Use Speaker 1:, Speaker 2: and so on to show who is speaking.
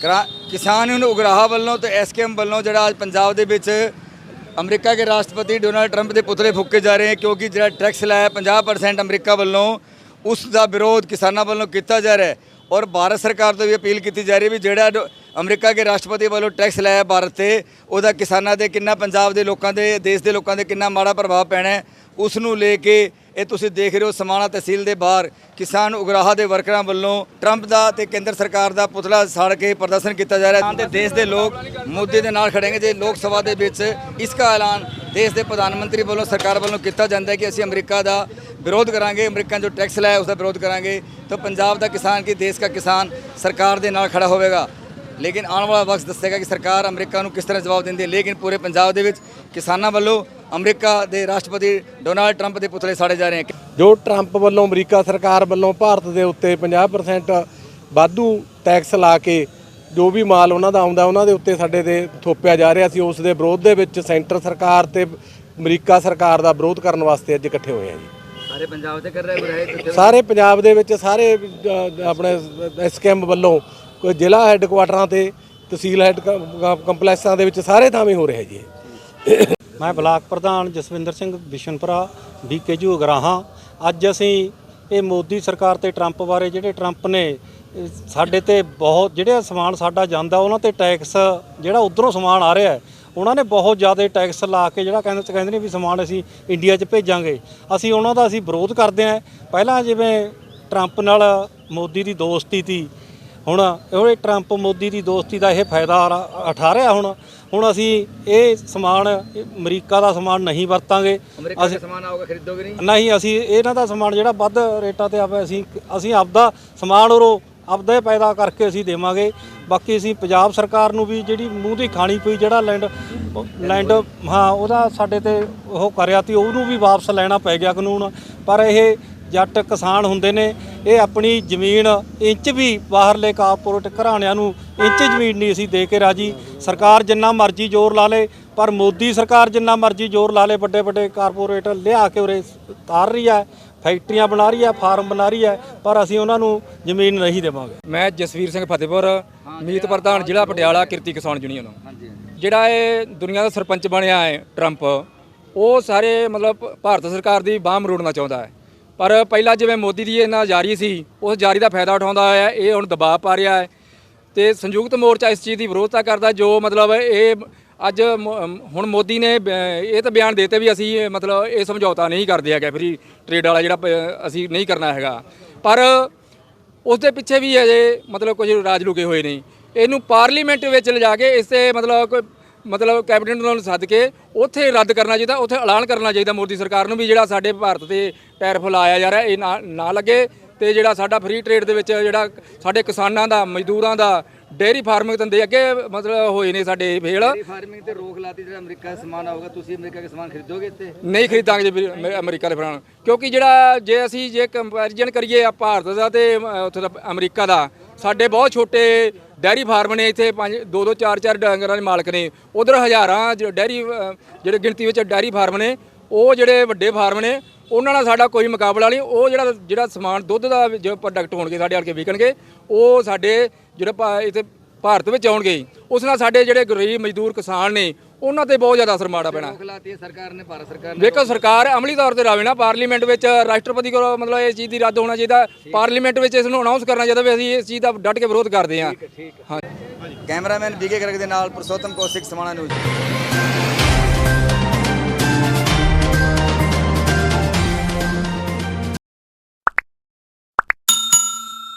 Speaker 1: ਕਿਸਾਨ ਯੂਨੀਅਨ ਉਗਰਾਹਾ ਵੱਲੋਂ ਤੇ ਐਸਕੇਐਮ ਵੱਲੋਂ ਜਿਹੜਾ ਅੱਜ ਪੰਜਾਬ ਦੇ ਵਿੱਚ ਅਮਰੀਕਾ ਦੇ ਰਾਸ਼ਟਰਪਤੀ ਡੋਨਾਲਡ ਟਰੰਪ ਦੇ ਪੁਤਲੇ ਫੂਕੇ ਜਾ ਰਹੇ ਹਨ ਕਿਉਂਕਿ ਜਿਹੜਾ ਟੈਕਸ ਲਾਇਆ 50% ਅਮਰੀਕਾ ਵੱਲੋਂ, ਉਸ ਦਾ ਵਿਰੋਧ ਕਿਸਾਨਾਂ ਵੱਲੋਂ ਕੀਤਾ ਜਾ ਰਿਹਾ ਹੈ। ਔਰ ਭਾਰਤ ਸਰਕਾਰ ਤੋਂ ਵੀ ਅਪੀਲ ਕੀਤੀ ਜਾ ਰਹੀ ਹੈ ਵੀ ਜਿਹੜਾ ਅਮਰੀਕਾ ਦੇ ਰਾਸ਼ਟਰਪਤੀ ਵੱਲੋਂ ਟੈਕਸ ਲਾਇਆ ਭਾਰਤ ਤੇ, ਉਹਦਾ ਕਿਸਾਨਾਂ ਦੇ ਕਿੰਨਾ ਪੰਜਾਬ ਦੇ ਲੋਕਾਂ ਦੇ, ਦੇਸ਼ ਦੇ ਲੋਕਾਂ ਦੇ ਕਿੰਨਾ ਮਾੜਾ ਪ੍ਰਭਾਵ ਪੈਣਾ ਹੈ, ਉਸ ਨੂੰ ਲੈ ਕੇ ਇਹ ਤੁਸੀਂ ਦੇਖ ਰਹੇ ਹੋ ਸਮਾਣਾ ਤਹਿਸੀਲ ਦੇ ਬਾਹਰ। ਕਿਸਾਨ ਉਗਰਾਹਾ ਦੇ ਵਰਕਰਾਂ ਵੱਲੋਂ ਟਰੰਪ ਦਾ ਤੇ ਕੇਂਦਰ ਸਰਕਾਰ ਦਾ ਪੁਤਲਾ ਸਾੜ ਕੇ ਪ੍ਰਦਰਸ਼ਨ ਕੀਤਾ ਜਾ ਰਿਹਾ। ਹੈ ਤੇ ਦੇਸ਼ ਦੇ ਲੋਕ ਮੋਦੀ ਦੇ ਨਾਲ ਖੜेंगे ਜੇ ਲੋਕ ਸਭਾ ਦੇ ਵਿੱਚ ਇਸ ਦਾ ਐਲਾਨ ਦੇਸ਼ ਦੇ ਪ੍ਰਧਾਨ ਮੰਤਰੀ ਵੱਲੋਂ, ਸਰਕਾਰ ਵੱਲੋਂ ਕੀਤਾ ਜਾਂਦਾ ਹੈ ਕਿ ਅਸੀਂ ਅਮਰੀਕਾ ਦਾ ਵਿਰੋਧ ਕਰਾਂਗੇ, ਅਮਰੀਕਨ ਜੋ ਟੈਕਸ ਲਾਇਆ ਉਸ ਦਾ ਵਿਰੋਧ ਕਰਾਂਗੇ, ਤਾਂ ਪੰਜਾਬ ਦਾ ਕਿਸਾਨ ਕੀ ਦੇਸ਼ ਦਾ ਕਿਸਾਨ ਸਰਕਾਰ ਦੇ ਨਾਲ ਖੜਾ ਹੋਵੇਗਾ? ਲੇਕਿਨ ਆਉਣ ਵਾਲਾ ਵਕਤ ਦੱਸੇਗਾ ਕਿ ਸਰਕਾਰ ਅਮਰੀਕਾ ਨੂੰ ਕਿਸ ਤਰ੍ਹਾਂ ਜਵਾਬ ਦਿੰਦੀ ਹੈ। ਲੇਕਿਨ ਪੂਰੇ ਪੰਜਾਬ ਦੇ ਵਿੱਚ ਕਿਸਾਨਾਂ ਵੱਲੋਂ ਅਮਰੀਕਾ ਦੇ ਰਾਸ਼ਟਰਪਤੀ ਡੋਨਾਲਡ ਟਰੰਪ ਦੇ ਪੁਤਲੇ ਸਾੜੇ ਜਾ ਰਹੇ ਹਨ।
Speaker 2: ਜੋ ਟਰੰਪ ਵੱਲੋਂ ਅਮਰੀਕਾ ਸਰਕਾਰ ਵੱਲੋਂ ਭਾਰਤ ਦੇ ਉੱਤੇ 50% ਵਾਧੂ ਟੈਕਸ ਲਾ ਕੇ ਜੋ ਵੀ ਮਾਲ ਉਹਨਾਂ ਦਾ ਆਉਂਦਾ ਉਹਨਾਂ ਦੇ ਉੱਤੇ ਸਾਡੇ ਤੇ ਥੋਪਿਆ ਜਾ ਰਿਹਾ ਸੀ। ਉਸ ਦੇ ਵਿਰੋਧ ਦੇ ਵਿੱਚ ਸੈਂਟਰ ਸਰਕਾਰ ਤੇ ਅਮਰੀਕਾ ਸਰਕਾਰ ਦਾ ਵਿਰੋਧ ਕਰਨ ਵਾਸਤੇ ਅੱਜ ਇਕੱਠੇ ਹੋਏ ਆ ਜੀ।
Speaker 1: ਸਾਰੇ ਪੰਜਾਬ ਤੇ ਕਰ ਰਹੇ ਬੁਰਾਈ
Speaker 2: ਸਾਰੇ ਪੰਜਾਬ ਦੇ ਵਿੱਚ ਸਾਰੇ ਆਪਣੇ ਐਸਕੇਐਮ ਵੱਲੋਂ ਕੋਈ ਜ਼ਿਲ੍ਹਾ ਹੈੱਡਕੁਆਟਰਾਂ ਤੇ ਤਹਿਸੀਲ ਹੈੱਡ ਕੰਪਲੈਕਸਾਂ ਦੇ ਵਿੱਚ ਸਾਰੇ ਥਾਵੇਂ ਹੋ ਰਿਹਾ ਜੀ।
Speaker 3: ਮੈਂ ਬਲਾਕ ਪ੍ਰਧਾਨ ਜਸਵਿੰਦਰ ਸਿੰਘ ਬਿਸ਼ਨਪੁਰਾ ਬੀਕੇਜੂ ਉਗਰਾਹਾਂ ਅੱਜ ਅਸੀਂ ਇਹ ਮੋਦੀ ਸਰਕਾਰ ਤੇ ਟਰੰਪ ਬਾਰੇ ਜਿਹੜੇ ਟਰੰਪ ਨੇ ਸਾਡੇ ਤੇ ਬਹੁਤ ਜਿਹੜੇ ਸਮਾਨ ਸਾਡਾ ਜਾਂਦਾ, ਉਹਨਾਂ ਤੇ ਟੈਕਸ ਜਿਹੜਾ ਉਧਰੋਂ ਸਮਾਨ ਆ ਰਿਹਾ ਹੈ, ਉਹਨਾਂ ਨੇ ਬਹੁਤ ਜ਼ਿਆਦਾ ਟੈਕਸ ਲਾ ਕੇ ਜਿਹੜਾ ਕਹਿੰਦੇ ਕਹਿੰਦੇ ਨੇ ਵੀ ਸਮਾਨ ਅਸੀਂ ਇੰਡੀਆ 'ਚ ਭੇਜਾਂਗੇ। ਅਸੀਂ ਉਹਨਾਂ ਦਾ ਅਸੀਂ ਵਿਰੋਧ ਕਰਦੇ ਹਾਂ। ਪਹਿਲਾਂ ਜਿਵੇਂ ਟਰੰਪ ਨਾਲ ਮੋਦੀ ਦੀ ਦੋਸਤੀ ਸੀ ਹੁਣ ਇਹ ਟਰੰਪ ਮੋਦੀ ਦੀ ਦੋਸਤੀ ਦਾ ਇਹ ਫਾਇਦਾ ਆ- ਉਠਾ ਰਿਹਾ ਹੁਣ ਹੁਣ ਅਸੀਂ ਇਹ ਸਮਾਨ ਅਮਰੀਕਾ ਦਾ ਸਮਾਨ ਨਹੀਂ ਵਰਤਾਂਗੇ।
Speaker 1: ਅਮਰੀਕਾ ਦੇ ਸਮਾਨ ਆਊਗਾ ਖਰੀਦੋਗੇ ਨਹੀਂ?
Speaker 3: ਨਹੀਂ ਅਸੀਂ ਇਹਨਾਂ ਦਾ ਸਮਾਨ ਜਿਹੜਾ ਵੱਧ ਰੇਟਾਂ ਤੇ ਆਵੇ ਅਸੀਂ ਅਸੀਂ ਆਪਦਾ ਸਮਾਨ ਉਰੋਂ ਆਪਦਾ ਪੈਦਾ ਕਰਕੇ ਅਸੀਂ ਦੇਵਾਂਗੇ। ਬਾਕੀ ਅਸੀਂ ਪੰਜਾਬ ਸਰਕਾਰ ਨੂੰ ਵੀ ਜਿਹੜੀ ਮੂੰਹ ਦੀ ਖਾਣੀ ਪਈ ਜਿਹੜਾ ਲੈਂਡ ਲੈਂਡ ਹਾਂ ਉਹਦਾ ਸਾਡੇ ਤੇ ਉਹ ਕਰਿਆ ਤੀ ਉਹਨੂੰ ਵੀ ਵਾਪਸ ਲੈਣਾ ਪੈ ਗਿਆ ਕਾਨੂੰਨ। ਪਰ ਇਹ ਜੱਟ ਕਿਸਾਨ ਹੁੰਦੇ ਨੇ ਇਹ ਆਪਣੀ ਜ਼ਮੀਨ ਇੰਚ ਵੀ ਬਾਹਰਲੇ ਕਾਰਪੋਰੇਟ ਘਰਾਣਿਆਂ ਨੂੰ ਇੰਚ ਜ਼ਮੀਨ ਨਹੀਂ ਅਸੀਂ ਦੇ ਕੇ ਰਾਜੀ। ਸਰਕਾਰ ਜਿੰਨਾ ਮਰਜ਼ੀ ਜ਼ੋਰ ਲਾ ਲੇ, ਪਰ ਮੋਦੀ ਸਰਕਾਰ ਜਿੰਨਾ ਮਰਜ਼ੀ ਜ਼ੋਰ ਲਾ ਲੇ ਵੱਡੇ ਵੱਡੇ ਕਾਰਪੋਰੇਟ ਲਿਆ ਕੇ ਉਰੇ ਤਾਰ ਰਹੀ ਹੈ, ਫੈਕਟਰੀਆਂ ਬਣਾ ਰਹੀ ਹੈ, ਫਾਰਮ ਬਣਾ ਰਹੀ ਹੈ, ਪਰ ਅਸੀਂ ਉਹਨਾਂ ਨੂੰ ਜ਼ਮੀਨ ਨਹੀਂ ਦੇਵਾਂਗੇ।
Speaker 4: ਮੈਂ ਜਸਵੀਰ ਸਿੰਘ ਫਤਿਹਪੁਰ, ਮੀਤ ਪ੍ਰਧਾਨ ਜ਼ਿਲ੍ਹਾ ਪਟਿਆਲਾ ਕਿਰਤੀ ਕਿਸਾਨ ਯੂਨੀਅਨ ਜਿਹੜਾ ਇਹ ਦੁਨੀਆ ਦਾ ਸਰਪੰਚ ਬਣਿਆ ਹੈ ਟਰੰਪ, ਉਹ ਸਾਰੇ ਮਤਲਬ ਭਾਰਤ ਸਰਕਾਰ ਦੀ ਬਾਹ ਮਰੋੜਨਾ ਚਾਹੁੰਦਾ ਹੈ। ਪਰ ਪਹਿਲਾਂ ਜਿਵੇਂ ਮੋਦੀ ਦੀ ਇਹਨਾਂ ਜਾਰੀ ਸੀ, ਉਸ ਜਾਰੀ ਦਾ ਫਾਇਦਾ ਉਠਾਉਂਦਾ ਹੋਇਆ ਇਹ ਹੁਣ ਦਬਾਅ ਪਾ ਰਿਹਾ ਹੈ। ਤੇ ਸੰਯੁਕਤ ਮੋਰਚਾ ਇਸ ਚੀਜ਼ ਦੀ ਵਿਰੋਧਤਾ ਕਰਦਾ, ਜੋ ਮਤਲਬ ਇਹ ਅੱਜ ਮ- ਹੁਣ ਮੋਦੀ ਨੇ ਬ- ਇਹ ਤਾਂ ਬਿਆਨ ਦਿੱਤੇ ਵੀ ਅਸੀਂ ਮਤਲਬ ਇਹ ਸਮਝੌਤਾ ਨਹੀਂ ਕਰਦੇ ਹੈਗੇ, ਫਰੀ ਟ੍ਰੇਡ ਵਾਲਾ ਜਿਹੜਾ ਪ- ਅਸੀਂ ਨਹੀਂ ਕਰਨਾ ਹੈਗਾ। ਪਰ ਉਸ ਦੇ ਪਿੱਛੇ ਵੀ ਅਜੇ ਮਤਲਬ ਕੁਝ ਰਾਜ ਲੁਕੇ ਹੋਏ ਨੇ। ਇਹਨੂੰ ਪਾਰਲੀਮੈਂਟ ਵਿੱਚ ਲਿਜਾ ਕੇ ਇਸ ਤੇ ਮਤਲਬ ਕੋਈ ਮਤਲਬ ਕੈਬਨਿਟ ਨੂੰ ਸੱਦ ਕੇ ਉੱਥੇ ਰੱਦ ਕਰਨਾ ਚਾਹੀਦਾ ਉੱਥੇ ਐਲਾਨ ਕਰਨਾ ਚਾਹੀਦਾ ਮੋਦੀ ਸਰਕਾਰ ਨੂੰ ਵੀ ਜਿਹੜਾ ਸਾਡੇ ਭਾਰਤ ਤੇ ਟੈਰਿਫ ਲਾਇਆ ਜਾ ਰਿਹਾ ਇਹ ਨਾ ਨਾ ਲੱਗੇ ਤੇ ਜਿਹੜਾ ਸਾਡਾ ਫ੍ਰੀ ਟ੍ਰੇਡ ਦੇ ਵਿੱਚ ਜਿਹੜਾ ਸਾਡੇ ਕਿਸਾਨਾਂ ਦਾ ਮਜ਼ਦੂਰਾਂ ਦਾ ਡੇਅਰੀ ਫਾਰਮਿੰਗ ਧੰਦੇ ਅੱਗੇ ਮਤਲਬ ਹੋਏ ਨੇ ਸਾਡੇ ਫੇਲ।
Speaker 1: ਫਾਰਮਿੰਗ ਤੇ ਰੋਕ ਲਾਤੀ ਜਿਹੜਾ ਅਮਰੀਕਾ ਦਾ ਸਮਾਨ ਆਊਗਾ ਤੁਸੀਂ ਅਮਰੀਕਾ ਦਾ ਸਮਾਨ ਖਰੀਦੋਗੇ ਇੱਥੇ?
Speaker 4: ਨਹੀਂ ਖਰੀਦਾਂਗੇ ਜੀ ਵੀ ਅਮੇ- ਅਮਰੀਕਾ ਦੇ ਫਰਾਂ ਕਿਉਂਕਿ ਜਿਹੜਾ ਜੇ ਅਸੀਂ ਜੇ ਕੰਪੈਰੀਜ਼ਨ ਕਰੀਏ ਆ ਭਾਰਤ ਦਾ ਤੇ ਉੱਥੇ ਦਾ ਅਮਰੀਕਾ ਦਾ ਸਾਡੇ ਬਹੁਤ ਛੋਟੇ ਡੈਰੀ ਫਾਰਮ ਨੇ ਇੱਥੇ ਪੰਜ, ਦੋ ਦੋ, ਚਾਰ ਚਾਰ ਡੰਗਰਾਂ ਦੇ ਮਾਲਕ ਨੇ। ਉਧਰ ਹਜ਼ਾਰਾਂ ਜ- ਡੈਰੀ ਜਿਹੜੇ ਗਿਣਤੀ ਵਿੱਚ ਡੈਰੀ ਫਾਰਮ ਨੇ, ਉਹ ਜਿਹੜੇ ਵੱਡੇ ਫਾਰਮ ਨੇ, ਉਹਨਾਂ ਨਾਲ ਸਾਡਾ ਕੋਈ ਮੁਕਾਬਲਾ ਨਹੀਂ। ਉਹ ਜਿਹੜਾ ਜਿਹੜਾ ਸਮਾਨ, ਦੁੱਧ ਦਾ ਜੋ ਪ੍ਰੋਡਕਟ ਹੋਣਗੇ, ਸਾਡੇ ਹਲਕੇ ਵਿਕਣਗੇ, ਉਹ ਸਾਡੇ ਜਿਹੜਾ ਭਾ- ਇੱਥੇ ਭਾਰਤ ਵਿੱਚ ਆਉਣਗੇ। ਉਸ ਨਾਲ ਸਾਡੇ ਜਿਹੜੇ ਗਰੀਬ ਮਜ਼ਦੂਰ ਕਿਸਾਨ ਨੇ ਉਹਨਾਂ ਤੇ ਬਹੁਤ ਜ਼ਿਆਦਾ ਅਸਰ ਮਾੜਾ ਪੈਣਾ।
Speaker 1: ਸਰਕਾਰ ਨੇ ਭਾਰਤ ਸਰਕਾਰ ਨੇ
Speaker 4: ਵੇਖੋ ਸਰਕਾਰ ਅਮਲੀ ਤੌਰ ਤੇ ਰਾਵੇ ਨਾ ਪਾਰਲੀਮੈਂਟ ਵਿੱਚ ਰਾਸ਼ਟਰਪਤੀ ਕੋਲ ਮਤਲਬ ਇਸ ਚੀਜ਼ ਦੀ ਰੱਦ ਹੋਣਾ ਚਾਹੀਦਾ। ਪਾਰਲੀਮੈਂਟ ਵਿੱਚ ਇਸ ਨੂੰ ਅਨਾਉਂਸ ਕਰਨਾ ਚਾਹੀਦਾ ਵੀ ਅਸੀਂ ਇਸ ਚੀਜ਼ ਦਾ ਡਟ ਕੇ ਵਿਰੋਧ ਕਰਦੇ ਹਾਂ। ਹਾਂ।
Speaker 1: ਕੈਮਰਾਮੈਨ ਬੀਕੇ ਗਰਗ ਦੇ ਨਾਲ ਪੁਰਸ਼ੋਤਮ ਕੌਸ਼ਿਕ ਸਮਾਣਾ ਨਿਊਜ਼।